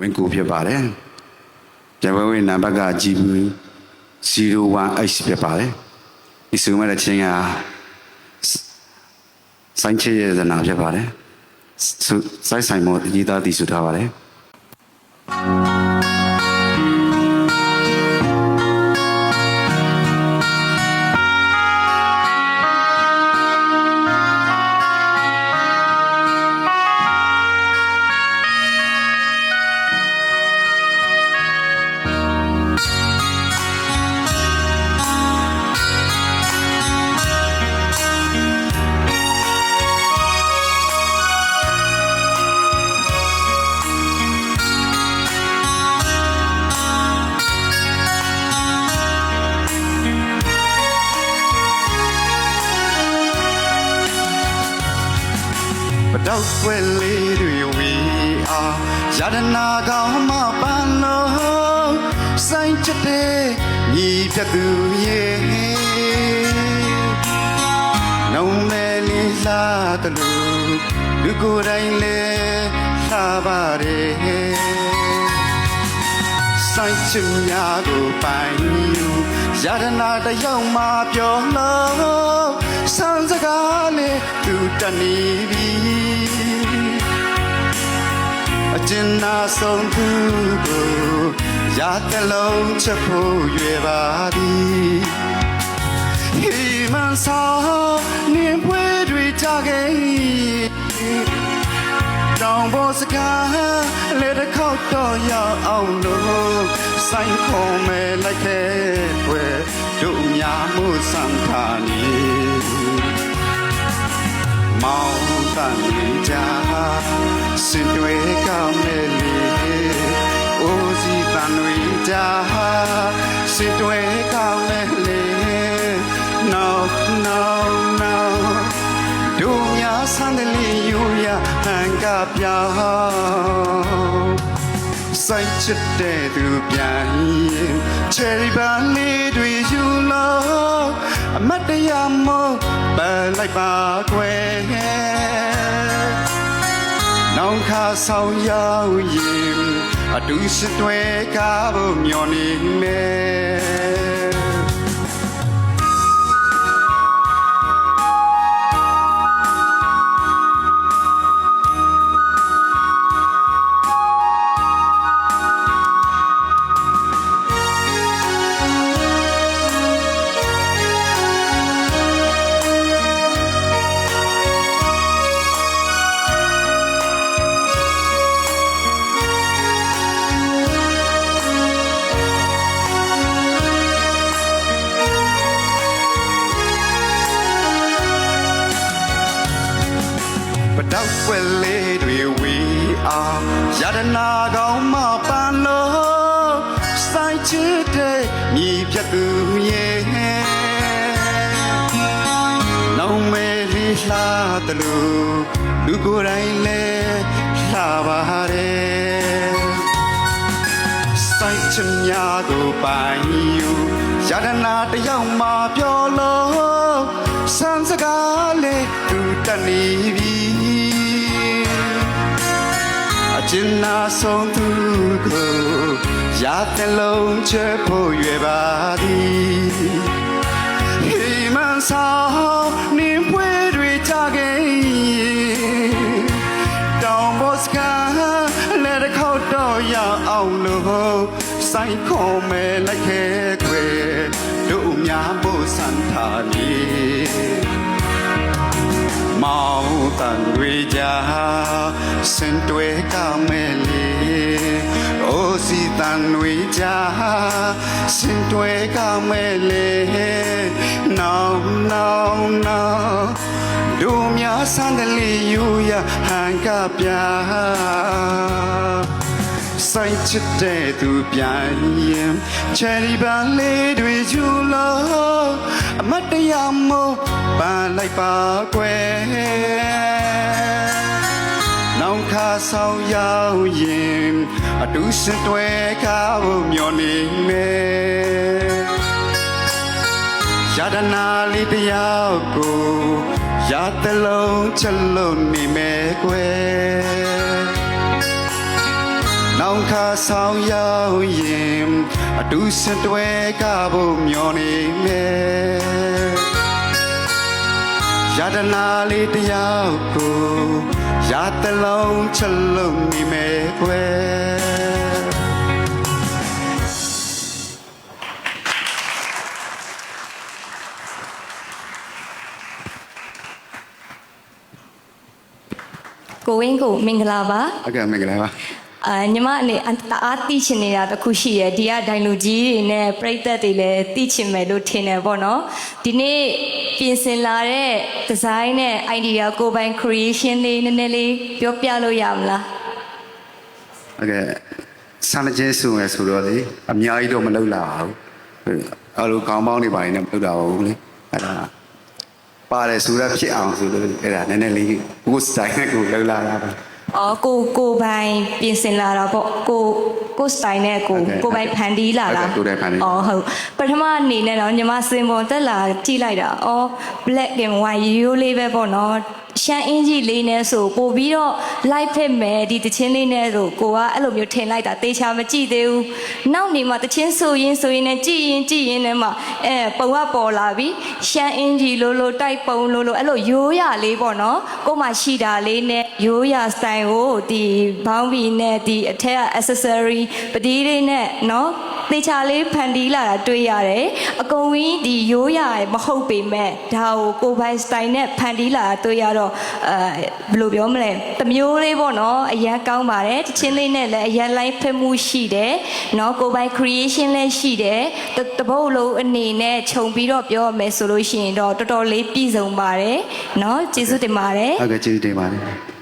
ဝင်ကူဖြစ်ပါတယ်ကျဘဝေနံပါတ်က GB 01H ဖြစ်ပါတယ်ဒီစုမဲ့တဲ့ချင်းကစိုင်းချေရဲ့ဇနာဖြစ်ပါတယ်စိုက်ဆိုင်မောရေးသားတည်ဆူထားပါတယ် တောက်ွယ်လေးတွေဝီအားရတနာကောင်းမပန်းလို့စိုင်းချက်တဲ့ညီပြတ်သူရဲ့နှုံမဲ့လေးလာတလူလူကိုယ်တိုင်လဲလှပါတယ်ဆိုင်ချင်များကိုပိုင်ယူ ရတနာတယောက်မှပြောလို့ဆန်းစကားလေးသူတနေပြီအကျဉ်းနာဆုံးသူကိုရတလုံးချက်ဖို့ရွယ်ပါသည်ဟိမန်ဆောင်နင်းပွဲတွေကြခဲ့တော င်ပေါ်စကားလေတစ်ခေါက်တော့ရောက်အောင်လို့ဆိုင်ခုံမဲ့လိုက်ခဲ့ွယ်တို့များမှုစံခါနီမောင်တန်လေးကြစင်တွေကော ကပြောင်းစိုက်ချစ်တဲ့သူပြန်ရင် cherry ပန်းလေးတွေယူလို့အမတ်တရားမို့ပန်လိုက်ပါကွယ်နောင်ခါဆောင်ရောက်ရင်အတူရှိတွေ့ကားဖို့မျောနေမယ် ပတောက်ွယ်လေးတွေဝီအောင်ရတနာကောင်းမပန်းလို့စိုင်းချစ်တဲ့မြေပြတ်သူရဲ့နောင်မဲလေးလှတလူလူကိုယ်တိုင်လဲလှပါတယ်စိုင်းချင်များကိုပိုင်ယူရတနာတယောက်မှပြောလို့စံစကားလေးသူတတ်နေပြီ အကျဉ်းနာဆုံးသူကိုရတဲ့လုံးချဖို့ရွယ်ပါသည်ဟိမန်ဆောင်နင်းပွဲတွေကြခဲ့တောင်ဘောစကားလက်တစ်ခေါက်တော့ရအောင်လို့စိုင်းခုံးမဲ့လိုက်ခဲ့ခွေတို့များဖို့စံထားနေ မောင်တန်တွေကြာစင်တွေကမဲ့လေအိုစီတန်တွေကြာစင်တွေကမဲ့လေနောင်နောင်နောင်တို့များဆန်းတယ်လေယူရဟန်ကပြ ဆိုင်ချစ်တဲ့သူပြန်ရင်ချယ်ရီပန်းလေးတွေယူလို့အမတ်တရားမို့ပန်းလိုက်ပါကွယ်နောင်ခါဆောင်ရောက်ရင်အတူရှင်တွေကားဖို့မျောနေမယ်ရတနာလေးတယောက်ကိုရတလုံးချက်လို့နေမယ်ကွယ် နောင်ဆောင်ခါဆောင်ရောက်ရင်အတူစတွဲကဖို့မျောနေမယ်ယတနာလေးတယောက်ကိုရတလုံးချက်လုံးနေမယ်ကွယ်ကိုဝင်းကိုမင်္ဂလာပါဟုတ်ကဲ့မင်္ဂလာပါ အာညီမအနေအတအားသိချင်နေတာတစ်ခုရှိရယ်ဒီကဒိုင်လူကြီးတွေနဲ့ပြိသက်တွေလည်းသိချင်မယ်လို့ထင်တယ်ပေါ့နော်ဒီနေ့ပြင်ဆင်လာတဲ့ဒီဇိုင်းနဲ့ idea ကိုယ်ပိုင် creation လေးနည်းနည်းလေးပြောပြလို့ရမလားဟုတ်ကဲ့ဆန္ဒကျဲဆိုရယ်ဆိုတော့လေအများကြီးတော့မလုပ်လာပါဘူးအဲ့လိုကောင်းပေါင်းနေပါရင်လည်းမလုပ်လာပါဘူးလေအဲ့ဒါပါတယ်ဆိုတော့ဖြစ်အောင်ဆိုတော့အဲ့ဒါနည်းနည်းလေးကိုယ်စတိုင်နဲ့ကိုယ်လုပ်လာတာပါ အော်ကိုကိုယ်ပိုင်ပြင်ဆင်လာတာပေါ့ကိုကိုစတိုင်နဲ့ကိုဟုတ်ကဲ့ကိုယ်ပိုင်ဖန်တီးလာလားဟုတ်ကဲ့ကိုယ်တိုင်ဖန်တီးအော်ဟုတ်ပထမအနေနဲ့တော့ညီမစင်ပေါ်တက်လာကြည့်လိုက်တာအော် black and white ရိုးလေးပဲပေါ့နော် ရှမ်းအင်ကြီးလေးနဲ့ဆိုပို့ပြီးတော့ light ဖြစ်မယ်ဒီတချင်းလေးနဲ့ဆိုကိုကအဲ့လိုမျိုးထင်လိုက်တာတေချာမကြည့်သေးဘူးနောက်နေမှတချင်းဆိုရင်ဆိုရင်နဲ့ကြည့်ရင်ကြည့်ရင်နဲ့မှအဲပုံကပေါ်လာပြီရှမ်းအင်ကြီးလိုလိုတိုက်ပုံလိုလိုအဲ့လိုရိုးရလေးပေါ့နော်ကို့မှာရှိတာလေးနဲ့ရိုးရ style ကိုဒီဘောင်းဘီနဲ့ဒီအထက်က accessory ပတိလေးနဲ့နော် တေချာလေးဖန်တီးလာတာတွေ့ရတယ်အကုန်ဝင်းဒီရိုးရမဟုတ်ပေမဲ့ဒါကိုကိုယ်ပိုင် style နဲ့ဖန်တီးလာတာတွေ့ရတော့အဲဘယ်လိုပြောမလဲတစ်မျိုးလေးပေါ့နော်အရန်ကောင်းပါတယ်တချင်းလေးနဲ့လည်းအရန် live ဖက်မှုရှိတယ်နော်ကိုယ်ပိုင် creation လည်းရှိတယ်တတပုတ်လုံးအနေနဲ့ခြုံပြီးတော့ပြောရမယ်ဆိုလို့ရှိရင်တော့တော်တော်လေးပြည့်စုံပါတယ်နော်ကျေးဇူးတင်ပါတယ်ဟုတ်ကဲ့ကျေးဇူးတင်ပါတယ်